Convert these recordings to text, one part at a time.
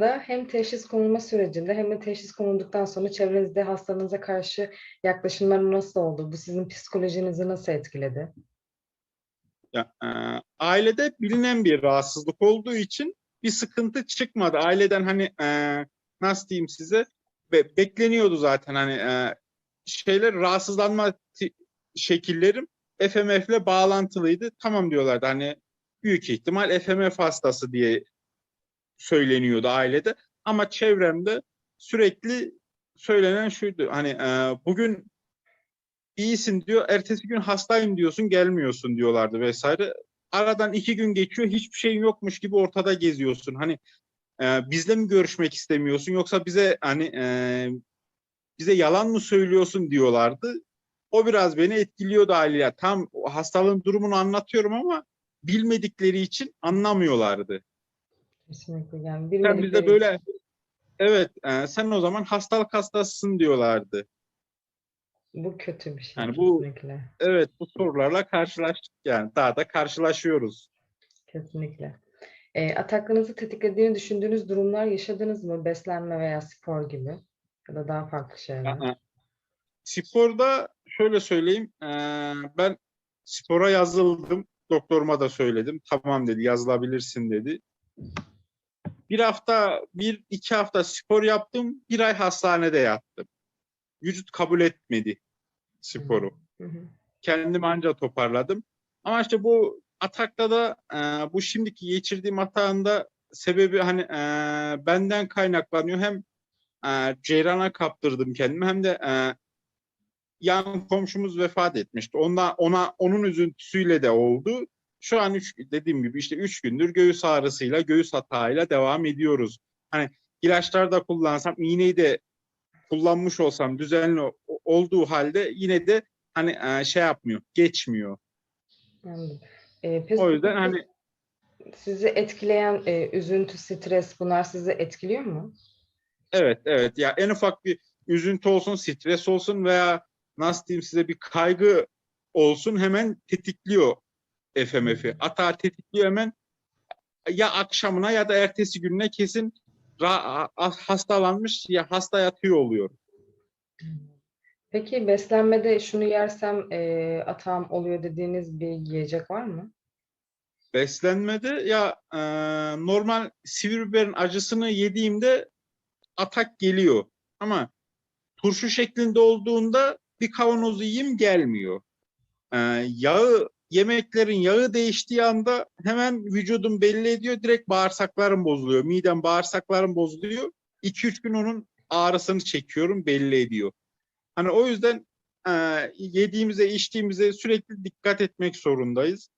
da hem teşhis konulma sürecinde hem de teşhis konulduktan sonra çevrenizde hastanıza karşı yaklaşımlar nasıl oldu? Bu sizin psikolojinizi nasıl etkiledi? Ya, e, ailede bilinen bir rahatsızlık olduğu için bir sıkıntı çıkmadı. Aileden hani e, nasıl diyeyim size be- bekleniyordu zaten hani e, şeyler rahatsızlanma şekillerim FMF'le bağlantılıydı. Tamam diyorlardı hani büyük ihtimal FMF hastası diye söyleniyordu ailede. Ama çevremde sürekli söylenen şuydu hani e, bugün iyisin diyor. Ertesi gün hastayım diyorsun gelmiyorsun diyorlardı vesaire. Aradan iki gün geçiyor hiçbir şeyin yokmuş gibi ortada geziyorsun. Hani e, bizle mi görüşmek istemiyorsun yoksa bize hani e, bize yalan mı söylüyorsun diyorlardı. O biraz beni etkiliyordu aileye. Tam hastalığın durumunu anlatıyorum ama bilmedikleri için anlamıyorlardı. Kesinlikle yani Sen bilmedikleri bizde böyle evet e, sen o zaman hastalık hastasısın diyorlardı. bu kötü bir şey Yani bu- kesinlikle. Evet bu sorularla karşılaştık yani daha da karşılaşıyoruz. Kesinlikle. E, ataklığınızı tetiklediğini düşündüğünüz durumlar yaşadınız mı? Beslenme veya spor gibi ya da daha farklı şeyler. Sporda şöyle söyleyeyim. eee, ben spora yazıldım. Doktoruma da söyledim. Tamam dedi yazılabilirsin dedi. Bir hafta, bir iki hafta spor yaptım. Bir ay hastanede yattım. Vücut kabul etmedi sporu. Hı hı. Kendimi anca toparladım. Ama işte bu atakta da eee, bu şimdiki geçirdiğim atağında sebebi hani eee, benden kaynaklanıyor. Hem eee ceyrana kaptırdım kendimi hem de eee, yan komşumuz vefat etmişti. Onda ona onun üzüntüsüyle de oldu. Şu an üç, dediğim gibi işte üç gündür göğüs ağrısıyla, göğüs atağıyla devam ediyoruz. Hani ilaçlar da kullansam, iğneyi de kullanmış olsam düzenli olduğu halde yine de hani e, şey yapmıyor, geçmiyor. Anladım. E, peki O yüzden hani sizi etkileyen e, üzüntü, stres bunlar sizi etkiliyor mu? evet evet ya en ufak bir üzüntü olsun, stres olsun veya nasıl diyeyim size bir kaygı olsun hemen tetikliyor FMF'i. Atağı tetikliyor hemen ya akşamına ya da ertesi gününe kesin hastalanmış ya hasta yatıyor oluyor. Peki beslenmede şunu yersem e, atağım oluyor dediğiniz bir yiyecek var mı? Beslenmede ya e, normal sivri biberin acısını yediğimde atak geliyor. Ama turşu şeklinde olduğunda bir kavanozu yiyeyim gelmiyor. E, yağı yemeklerin yağı değiştiği anda hemen vücudum belli ediyor. Direkt bağırsaklarım bozuluyor. Midem bağırsaklarım bozuluyor. 2-3 gün onun ağrısını çekiyorum belli ediyor. Hani o yüzden e, yediğimize içtiğimize sürekli dikkat etmek zorundayız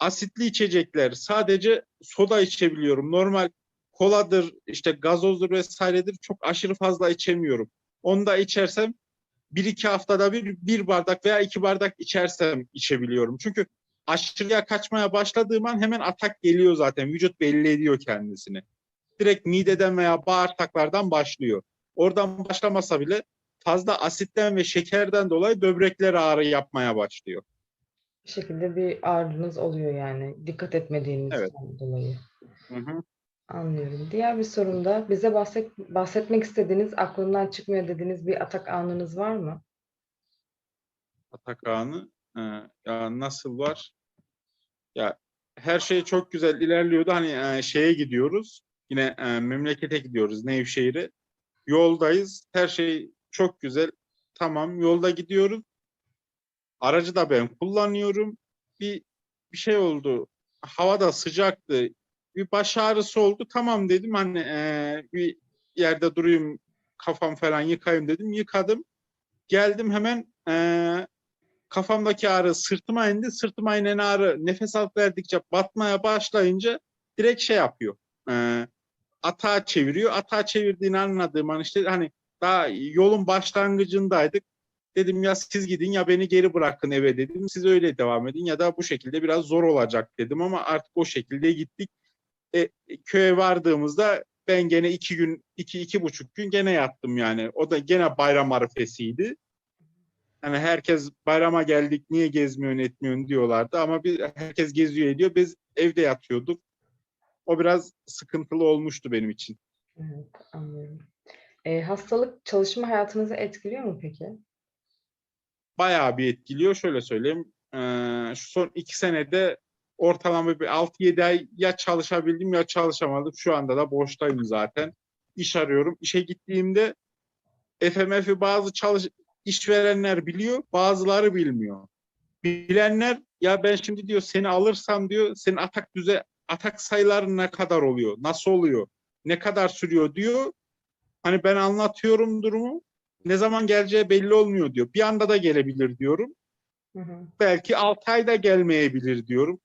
asitli içecekler sadece soda içebiliyorum. Normal koladır, işte gazozdur vesairedir çok aşırı fazla içemiyorum. Onu da içersem bir iki haftada bir bir bardak veya iki bardak içersem içebiliyorum. Çünkü aşırıya kaçmaya başladığım an hemen atak geliyor zaten. Vücut belli ediyor kendisini. Direkt mideden veya bağırsaklardan başlıyor. Oradan başlamasa bile fazla asitten ve şekerden dolayı böbrekler ağrı yapmaya başlıyor. Bir şekilde bir ağrınız oluyor yani dikkat etmediğinizden Evet. dolayı. Hı hı. Anlıyorum. Diğer bir sorumda bize bahset, bahsetmek istediğiniz, aklından çıkmıyor dediğiniz bir atak anınız var mı? Atak anı. Ee, ya nasıl var? Ya her şey çok güzel ilerliyordu. Hani e, şeye gidiyoruz. Yine e, memlekete gidiyoruz Nevşehir'e. Yoldayız. Her şey çok güzel. Tamam yolda gidiyoruz. Aracı da ben kullanıyorum. Bir bir şey oldu. Hava da sıcaktı. Bir baş ağrısı oldu. Tamam dedim hani e, bir yerde durayım kafam falan yıkayayım dedim. Yıkadım. Geldim hemen e, kafamdaki ağrı sırtıma indi. Sırtıma inen ağrı nefes alıp verdikçe batmaya başlayınca direkt şey yapıyor. E, atağa çeviriyor. Atağa çevirdiğini anladığım an işte hani daha yolun başlangıcındaydık. Dedim ya siz gidin ya beni geri bırakın eve dedim. Siz öyle devam edin ya da bu şekilde biraz zor olacak dedim ama artık o şekilde gittik. E, köye vardığımızda ben gene iki gün, iki, iki buçuk gün gene yattım yani. O da gene bayram arifesiydi. Hani herkes bayrama geldik niye gezmiyorsun etmiyorsun diyorlardı ama biz herkes geziyor ediyor biz evde yatıyorduk. O biraz sıkıntılı olmuştu benim için. Evet, anlıyorum. Eee, hastalık çalışma hayatınızı etkiliyor mu peki? Bayağı bir etkiliyor. Şöyle söyleyeyim. eee, şu son iki senede ortalama bir 6-7 ay ya çalışabildim ya çalışamadım. Şu anda da boştayım zaten. İş arıyorum. İşe gittiğimde FMF'i bazı çalış işverenler biliyor, bazıları bilmiyor. Bilenler ya ben şimdi diyor seni alırsam diyor senin atak düze atak sayıları ne kadar oluyor? Nasıl oluyor? Ne kadar sürüyor diyor. Hani ben anlatıyorum durumu. Ne zaman geleceği belli olmuyor diyor. Bir anda da gelebilir diyorum. Hı hı. Belki 6 ayda gelmeyebilir diyorum.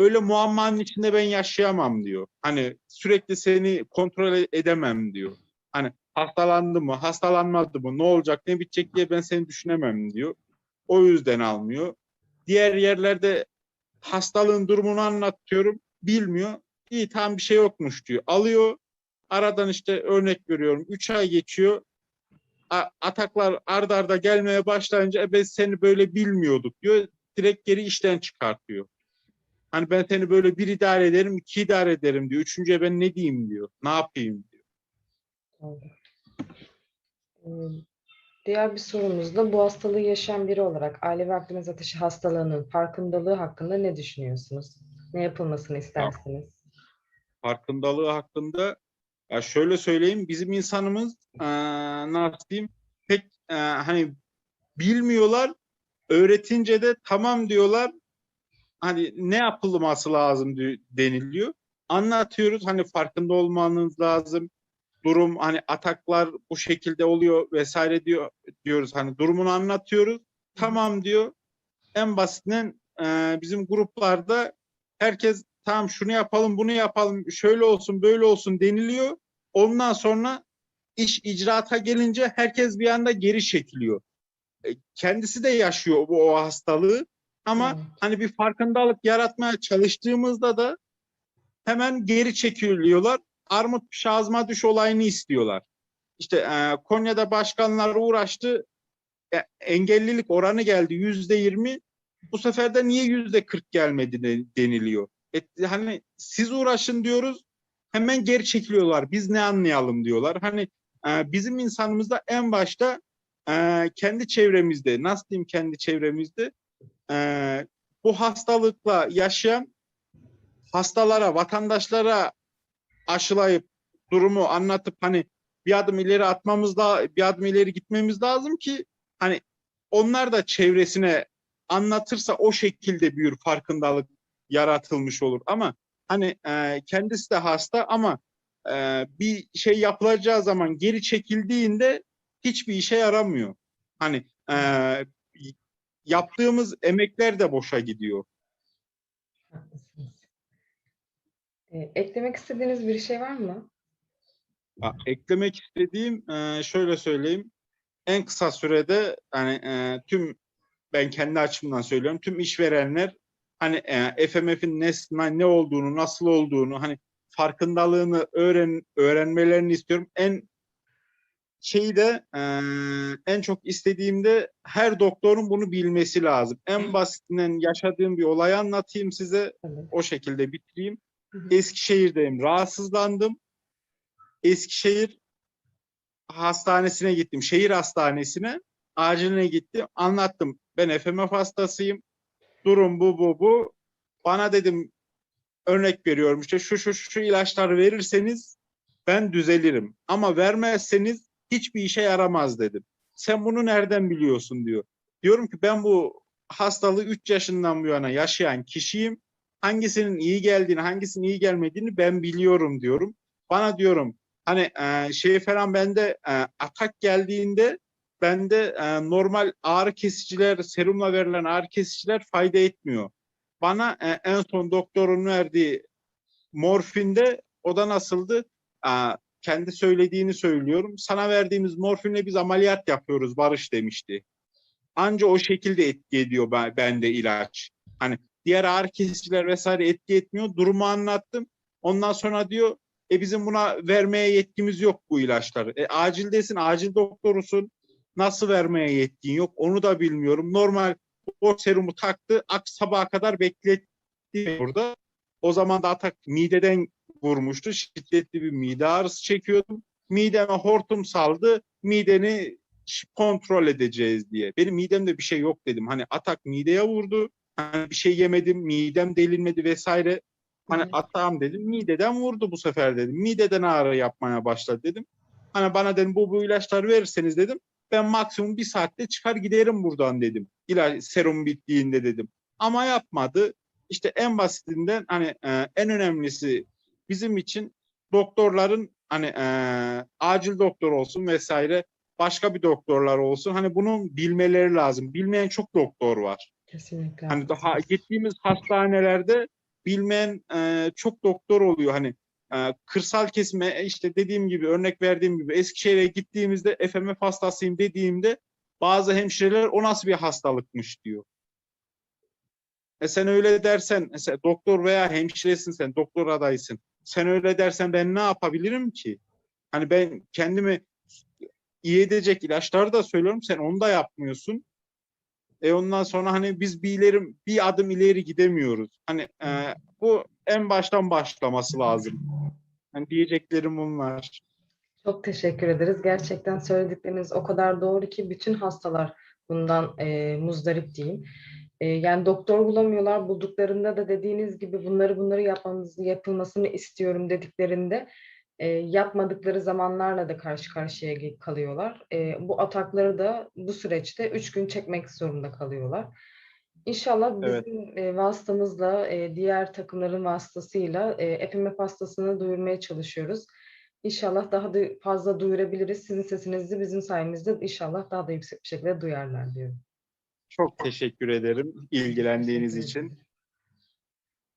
Öyle muammanın içinde ben yaşayamam diyor. Hani sürekli seni kontrol edemem diyor. Hani hastalandı mı, hastalanmadı mı, ne olacak, ne bitecek diye ben seni düşünemem diyor. O yüzden almıyor. Diğer yerlerde hastalığın durumunu anlatıyorum, bilmiyor. İyi tam bir şey yokmuş diyor. Alıyor, aradan işte örnek veriyorum 3 ay geçiyor. Ataklar ardarda arda gelmeye başlayınca e biz seni böyle bilmiyorduk diyor. Direkt geri işten çıkartıyor. Hani ben seni böyle bir idare ederim, iki idare ederim diyor. Üçüncüye ben ne diyeyim diyor. Ne yapayım diyor. Eee, diğer bir sorumuz da bu hastalığı yaşayan biri olarak aile ve Akdeniz ateşi hastalığının farkındalığı hakkında ne düşünüyorsunuz? Ne yapılmasını istersiniz? Farkındalığı hakkında ya şöyle söyleyeyim bizim insanımız eee nasıl diyeyim pek eee, hani bilmiyorlar öğretince de tamam diyorlar hani ne yapılması lazım deniliyor. Anlatıyoruz hani farkında olmanız lazım. Durum hani ataklar bu şekilde oluyor vesaire diyor diyoruz hani durumunu anlatıyoruz. Tamam diyor. En basitinden eee, bizim gruplarda herkes tamam şunu yapalım bunu yapalım şöyle olsun böyle olsun deniliyor. Ondan sonra iş icraata gelince herkes bir anda geri çekiliyor. E, Kendisi de yaşıyor bu o hastalığı ama Evet. hani bir farkındalık yaratmaya çalıştığımızda da hemen geri çekiliyorlar. Armut piş ağzıma düş olayını istiyorlar. İşte e, Konya'da başkanlar uğraştı. E, engellilik oranı geldi yüzde yirmi. Bu sefer de niye yüzde kırk gelmedi de- deniliyor. E, hani siz uğraşın diyoruz. Hemen geri çekiliyorlar. Biz ne anlayalım diyorlar. Hani e, bizim insanımızda en başta e, kendi çevremizde, nasıl diyeyim kendi çevremizde e, bu hastalıkla yaşayan hastalara, vatandaşlara aşılayıp durumu anlatıp hani bir adım ileri atmamız da bir adım ileri gitmemiz lazım ki hani onlar da çevresine anlatırsa o şekilde bir farkındalık yaratılmış olur. Ama hani e, kendisi de hasta ama e, bir şey yapılacağı zaman geri çekildiğinde hiçbir işe yaramıyor. Hani e, yaptığımız emekler de boşa gidiyor. Eee, eklemek istediğiniz bir şey var mı? Ha, Eklemek istediğim e, şöyle söyleyeyim. En kısa sürede hani e, tüm ben kendi açımdan söylüyorum. Tüm işverenler hani e, FMF'in ne, ne olduğunu, nasıl olduğunu hani farkındalığını öğren öğrenmelerini istiyorum. En şeyi de e, en çok istediğimde her doktorun bunu bilmesi lazım. En basitinden yaşadığım bir olayı anlatayım size. O şekilde bitireyim. Eskişehir'deyim. Rahatsızlandım. Eskişehir hastanesine gittim. Şehir hastanesine aciline gittim. Anlattım. Ben FMF hastasıyım. Durum bu bu bu. Bana dedim örnek veriyorum işte şu şu şu ilaçları verirseniz ben düzelirim. Ama vermezseniz hiçbir işe yaramaz dedim. Sen bunu nereden biliyorsun diyor. Diyorum ki ben bu hastalığı 3 yaşından bu yana yaşayan kişiyim. Hangisinin iyi geldiğini, hangisinin iyi gelmediğini ben biliyorum diyorum. Bana diyorum hani e, şey falan bende e, atak geldiğinde bende e, normal ağrı kesiciler, serumla verilen ağrı kesiciler fayda etmiyor. Bana e, en son doktorun verdiği morfinde o da nasıldı? E, kendi söylediğini söylüyorum. Sana verdiğimiz morfinle biz ameliyat yapıyoruz Barış demişti. Anca o şekilde etki ediyor ben- bende ilaç. Hani diğer ağrı kesiciler vesaire etki etmiyor. Durumu anlattım. Ondan sonra diyor e bizim buna vermeye yetkimiz yok bu ilaçları. E acildesin, acil doktorusun. Nasıl vermeye yetkin yok onu da bilmiyorum. Normal o serumu taktı, ak sabaha kadar bekletti burada. O zaman da atak mideden vurmuştu. Şiddetli bir mide ağrısı çekiyordum. Mideme hortum saldı. Mideni kontrol edeceğiz diye. Benim midemde bir şey yok dedim. Hani atak mideye vurdu. Hani bir şey yemedim. Midem delinmedi vesaire. Hani Evet. atağım dedim. Mideden vurdu bu sefer dedim. Mideden ağrı yapmaya başladı dedim. Hani bana dedim bu bu ilaçları verirseniz dedim. Ben maksimum bir saatte çıkar giderim buradan dedim. İlaç serum bittiğinde dedim. Ama yapmadı. İşte en basitinden hani e, en önemlisi bizim için doktorların hani e, acil doktor olsun vesaire başka bir doktorlar olsun hani bunun bilmeleri lazım. Bilmeyen çok doktor var. Kesinlikle. Hani daha gittiğimiz hastanelerde bilmeyen e, çok doktor oluyor. Hani e, kırsal kesime e, işte dediğim gibi örnek verdiğim gibi Eskişehir'e gittiğimizde FMF hastasıyım dediğimde bazı hemşireler o nasıl bir hastalıkmış diyor. E sen öyle dersen mesela doktor veya hemşiresin sen doktor adaysın. Sen öyle dersen ben ne yapabilirim ki? Hani ben kendimi iyi edecek ilaçları da söylüyorum sen onu da yapmıyorsun. E ondan sonra hani biz bir ileri bir adım ileri gidemiyoruz. Hani e, bu en baştan başlaması lazım. Hani diyeceklerim bunlar. Çok teşekkür ederiz. Gerçekten söyledikleriniz o kadar doğru ki bütün hastalar bundan e, muzdarip diyeyim. E, yani doktor bulamıyorlar. Bulduklarında da dediğiniz gibi bunları bunları yapmamız, yapılmasını istiyorum dediklerinde e, yapmadıkları zamanlarla da karşı karşıya kalıyorlar. E, bu atakları da bu süreçte üç gün çekmek zorunda kalıyorlar. İnşallah Evet. bizim e, vasıtamızla, e, diğer takımların vasıtasıyla e, FMF hastasını duyurmaya çalışıyoruz. İnşallah daha da fazla duyurabiliriz. Sizin sesinizi bizim sayemizde inşallah daha da yüksek bir şekilde duyarlar diyorum. Çok teşekkür ederim ilgilendiğiniz Teşekkür için.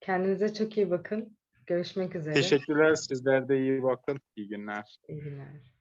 Kendinize çok iyi bakın. Görüşmek üzere. Teşekkürler. Sizler de iyi bakın. İyi günler. İyi günler.